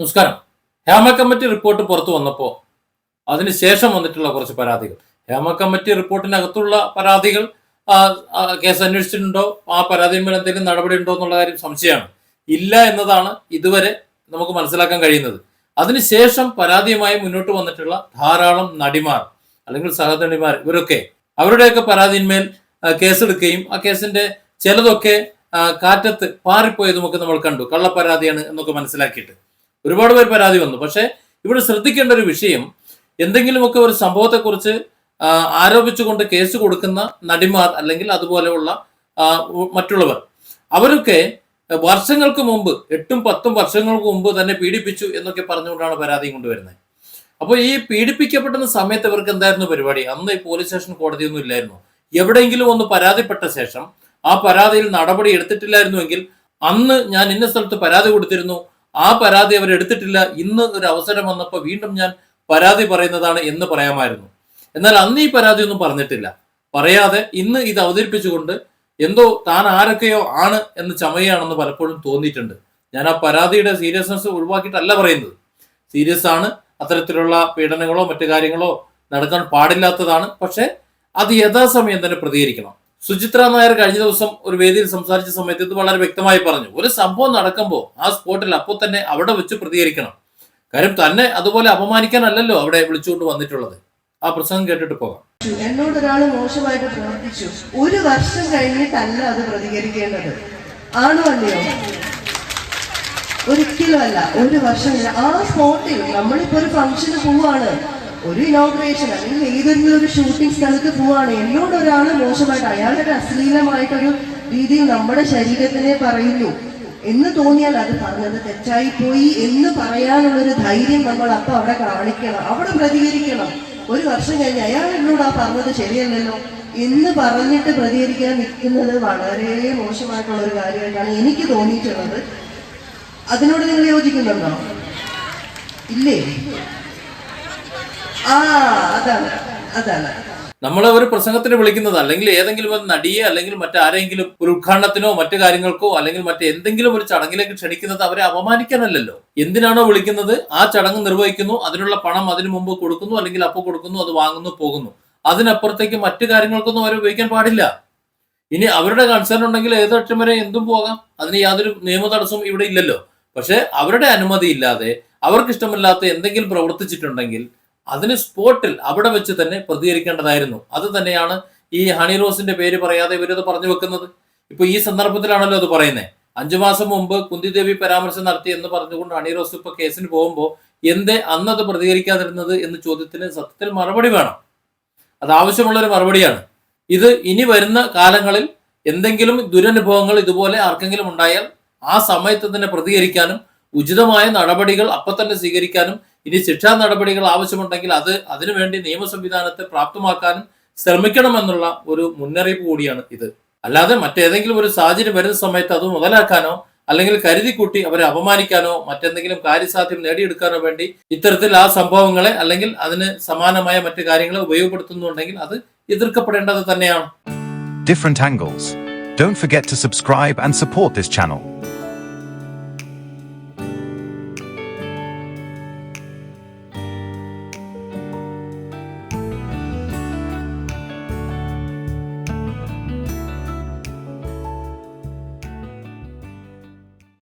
നമസ്കാരം. Hema committee report പുറത്തു വന്നപ്പോൾ അതിനുശേഷം വന്നിട്ടുള്ള കുറച്ച് പരാതികൾ. ഹേമ കമ്മിറ്റി റിപ്പോർട്ടിനകത്തുള്ള പരാതികൾ കേസ് അന്വേഷിച്ചിട്ടുണ്ടോ? ആ പരാതിന്മേൽ എന്തെങ്കിലും നടപടി ഉണ്ടോ എന്നുള്ള കാര്യം സംശയമാണ്. ഇല്ല എന്നതാണ് ഇതുവരെ നമുക്ക് മനസ്സിലാക്കാൻ കഴിയുന്നത്. അതിനുശേഷം പരാതിയുമായി മുന്നോട്ട് വന്നിട്ടുള്ള ധാരാളം നടിമാർ അല്ലെങ്കിൽ സഹനടിമാർ ഇവരൊക്കെ അവരുടെയൊക്കെ പരാതിന്മേൽ കേസ് കേസെടുക്കുകയും ആ കേസിന്റെ ചിലതൊക്കെ കാറ്റത്ത് പാറിപ്പോയതുമൊക്കെ നമ്മൾ കണ്ടു. കള്ളപ്പരാതിയാണ് എന്നൊക്കെ മനസ്സിലാക്കിയിട്ട്. ഒരുപാട് പേർ പരാതി വന്നു. പക്ഷേ ഇവിടെ ശ്രദ്ധിക്കേണ്ട ഒരു വിഷയം എന്തെങ്കിലുമൊക്കെ ഒരു സംഭവത്തെക്കുറിച്ച് കുറിച്ച് ആരോപിച്ചുകൊണ്ട് കേസ് കൊടുക്കുന്ന നടിമാർ അല്ലെങ്കിൽ അതുപോലെയുള്ള മറ്റുള്ളവർ അവരൊക്കെ വർഷങ്ങൾക്ക് മുമ്പ് എട്ടും പത്തും വർഷങ്ങൾക്ക് മുമ്പ് തന്നെ പീഡിപ്പിച്ചു എന്നൊക്കെ പറഞ്ഞുകൊണ്ടാണ് പരാതി കൊണ്ടുവരുന്നത്. അപ്പോൾ ഈ പീഡിപ്പിക്കപ്പെടുന്ന സമയത്ത് ഇവർക്ക് എന്തായിരുന്നു പരിപാടി? അന്ന് ഈ പോലീസ് സ്റ്റേഷൻ കോടതിയൊന്നും ഇല്ലായിരുന്നു. എവിടെയെങ്കിലും ഒന്ന് പരാതിപ്പെട്ട ശേഷം ആ പരാതിയിൽ നടപടി എടുത്തിട്ടില്ലായിരുന്നുവെങ്കിൽ അന്ന് ഞാൻ ഇന്ന സ്ഥലത്ത് പരാതി കൊടുത്തിരുന്നു ആ പരാതി അവർ എടുത്തിട്ടില്ല ഇന്ന് ഒരു അവസരം വന്നപ്പോൾ വീണ്ടും ഞാൻ പരാതി പറയുന്നതാണ് എന്ന് പറയാമായിരുന്നു. എന്നാൽ അന്ന് ഈ പരാതി ഒന്നും പറഞ്ഞിട്ടില്ല. പറയാതെ ഇന്ന് ഇത് അവതരിപ്പിച്ചുകൊണ്ട് എന്തോ താൻ ആരൊക്കെയോ ആണ് എന്ന് ചമയാണെന്ന് പലപ്പോഴും തോന്നിയിട്ടുണ്ട്. ഞാൻ ആ പരാതിയുടെ സീരിയസ്നെസ് ഒഴിവാക്കിയിട്ടല്ല പറയുന്നത്. സീരിയസ് ആണ് അത്തരത്തിലുള്ള പീഡനങ്ങളോ മറ്റു കാര്യങ്ങളോ നടക്കാൻ പാടില്ലാത്തതാണ്. പക്ഷെ അത് യഥാസമയം തന്നെ പ്രതികരിക്കണം. സുചിത്ര നായർ കഴിഞ്ഞ ദിവസം ഒരു വേദിയിൽ സംസാരിച്ച സമയത്ത് ഇത് വളരെ വ്യക്തമായി പറഞ്ഞു. ഒരു സംഭവം നടക്കുമ്പോൾ ആ സ്പോട്ടിൽ അപ്പോൾ തന്നെ അവിടെ വെച്ച് പ്രതികരിക്കണം. കാര്യം തന്നെ അതുപോലെ അപമാനിക്കാനല്ലല്ലോ അവിടെ വിളിച്ചുകൊണ്ട് വന്നിട്ടുള്ളത്. ആ പ്രസംഗം കേട്ടിട്ട് പോകാം. എന്നോട് ഒരാൾ മോശമായിട്ട് പ്രവർത്തിച്ചു. ഒരു വർഷം കഴിഞ്ഞിട്ടല്ല അത് പ്രതികരിക്കേണ്ടത്. ആണോ അല്ലയോ? ഒരിക്കലും അല്ല. ഒരു വർഷം ആ സ്പോട്ടിൽ നമ്മളിപ്പോ ഒരു ഫംഗ്ഷന് പോവാണ്. ഒരു ഇനോഗ്രേഷൻ അല്ലെങ്കിൽ ഏതെങ്കിലും ഒരു ഷൂട്ടിംഗ് സ്ഥലത്ത് പോവാണ്. എന്നോട് ഒരാൾ മോശമായിട്ട് അയാളുടെ ഒരു അശ്ലീലമായിട്ടൊരു രീതിയിൽ നമ്മുടെ ശരീരത്തിനെ പറയുന്നു. എന്ന് തോന്നിയാൽ അത് പറഞ്ഞത് തെറ്റായി പോയി എന്ന് പറയാനുള്ളൊരു ധൈര്യം നമ്മൾ അപ്പൊ അവിടെ കാണിക്കണം. അവിടെ പ്രതികരിക്കണം. ഒരു വർഷം കഴിഞ്ഞ് അയാൾ എന്നോട് ആ പറഞ്ഞത് ശരിയല്ലല്ലോ എന്ന് പറഞ്ഞിട്ട് പ്രതികരിക്കാൻ നിൽക്കുന്നത് വളരെ മോശമായിട്ടുള്ള ഒരു കാര്യമായിട്ടാണ് എനിക്ക് തോന്നിയിട്ടുള്ളത്. അതിനോട് നിങ്ങൾ യോജിക്കുന്നുണ്ടോ? ഇല്ലേ? ആ നമ്മൾ ഒരു പ്രസംഗത്തിന് വിളിക്കുന്നത് അല്ലെങ്കിൽ ഏതെങ്കിലും ഒരു നടിയെ അല്ലെങ്കിൽ മറ്റാരെങ്കിലും ഒരു ഉദ്ഘാടനത്തിനോ മറ്റു കാര്യങ്ങൾക്കോ അല്ലെങ്കിൽ മറ്റെന്തെങ്കിലും ഒരു ചടങ്ങിലേക്ക് ക്ഷണിക്കുന്നത് അവരെ അപമാനിക്കാനല്ലല്ലോ. എന്തിനാണോ വിളിക്കുന്നത്? ആ ചടങ്ങ് നിർവഹിക്കുന്നു അതിനുള്ള പണം അതിനു മുമ്പ് കൊടുക്കുന്നു അല്ലെങ്കിൽ അപ്പോൾ കൊടുക്കുന്നു അത് വാങ്ങുന്നു പോകുന്നു. അതിനപ്പുറത്തേക്ക് മറ്റു കാര്യങ്ങൾക്കൊന്നും അവരെ ഉപയോഗിക്കാൻ പാടില്ല. ഇനി അവരുടെ കൺസേൺ ഉണ്ടെങ്കിൽ ഏതറ്റം വരെ എന്തും പോകാം. അതിന് യാതൊരു നിയമ തടസ്സവും ഇവിടെ ഇല്ലല്ലോ. പക്ഷെ അവരുടെ അനുമതി ഇല്ലാതെ അവർക്ക് ഇഷ്ടമില്ലാത്ത എന്തെങ്കിലും പ്രവർത്തിച്ചിട്ടുണ്ടെങ്കിൽ അതിന് സ്പോട്ടിൽ അവിടെ വെച്ച് തന്നെ പ്രതികരിക്കേണ്ടതായിരുന്നു. അത് തന്നെയാണ് ഈ ഹണി റോസിന്റെ പേര് പറയാതെ ഇവരത് പറഞ്ഞു വെക്കുന്നത്. ഇപ്പൊ ഈ സന്ദർഭത്തിലാണല്ലോ അത് പറയുന്നത് അഞ്ചു മാസം മുമ്പ് കുന്തിദേവി പരാമർശം നടത്തി എന്ന് പറഞ്ഞുകൊണ്ട് ഹണി റോസ് ഇപ്പൊ കേസിന് പോകുമ്പോൾ എന്തേ അന്നത് പ്രതികരിക്കാതിരുന്നത് എന്ന ചോദ്യത്തിന് സത്യത്തിൽ മറുപടി വേണം. അത് ആവശ്യമുള്ള ഒരു മറുപടിയാണ്. ഇത് ഇനി വരുന്ന കാലങ്ങളിൽ എന്തെങ്കിലും ദുരനുഭവങ്ങൾ ഇതുപോലെ ആർക്കെങ്കിലും ഉണ്ടായാൽ ആ സമയത്ത് തന്നെ പ്രതികരിക്കാനും ഉചിതമായ നടപടികൾ അപ്പൊ തന്നെ സ്വീകരിക്കാനും ഇനി ശിക്ഷാ നടപടികൾ ആവശ്യമുണ്ടെങ്കിൽ അത് അതിനുവേണ്ടി നിയമ സംവിധാനത്തെ പ്രാപ്തമാക്കാനും ശ്രമിക്കണമെന്നുള്ള ഒരു മുന്നറിയിപ്പ് കൂടിയാണ് ഇത് അല്ലാതെ മറ്റേതെങ്കിലും ഒരു സാഹചര്യം വരുന്ന സമയത്ത് അത് മുതലാക്കാനോ അല്ലെങ്കിൽ കരുതിക്കൂട്ടി അവരെ അപമാനിക്കാനോ മറ്റെന്തെങ്കിലും കാര്യസാധ്യം നേടിയെടുക്കാനോ വേണ്ടി ഇത്തരത്തിൽ ആ സംഭവങ്ങളെ അല്ലെങ്കിൽ അതിന് സമാനമായ മറ്റു കാര്യങ്ങളെ ഉപയോഗപ്പെടുത്തുന്നുണ്ടെങ്കിൽ അത് എതിർക്കപ്പെടേണ്ടത് തന്നെയാണ് different angles. Don't forget to subscribe and support this channel.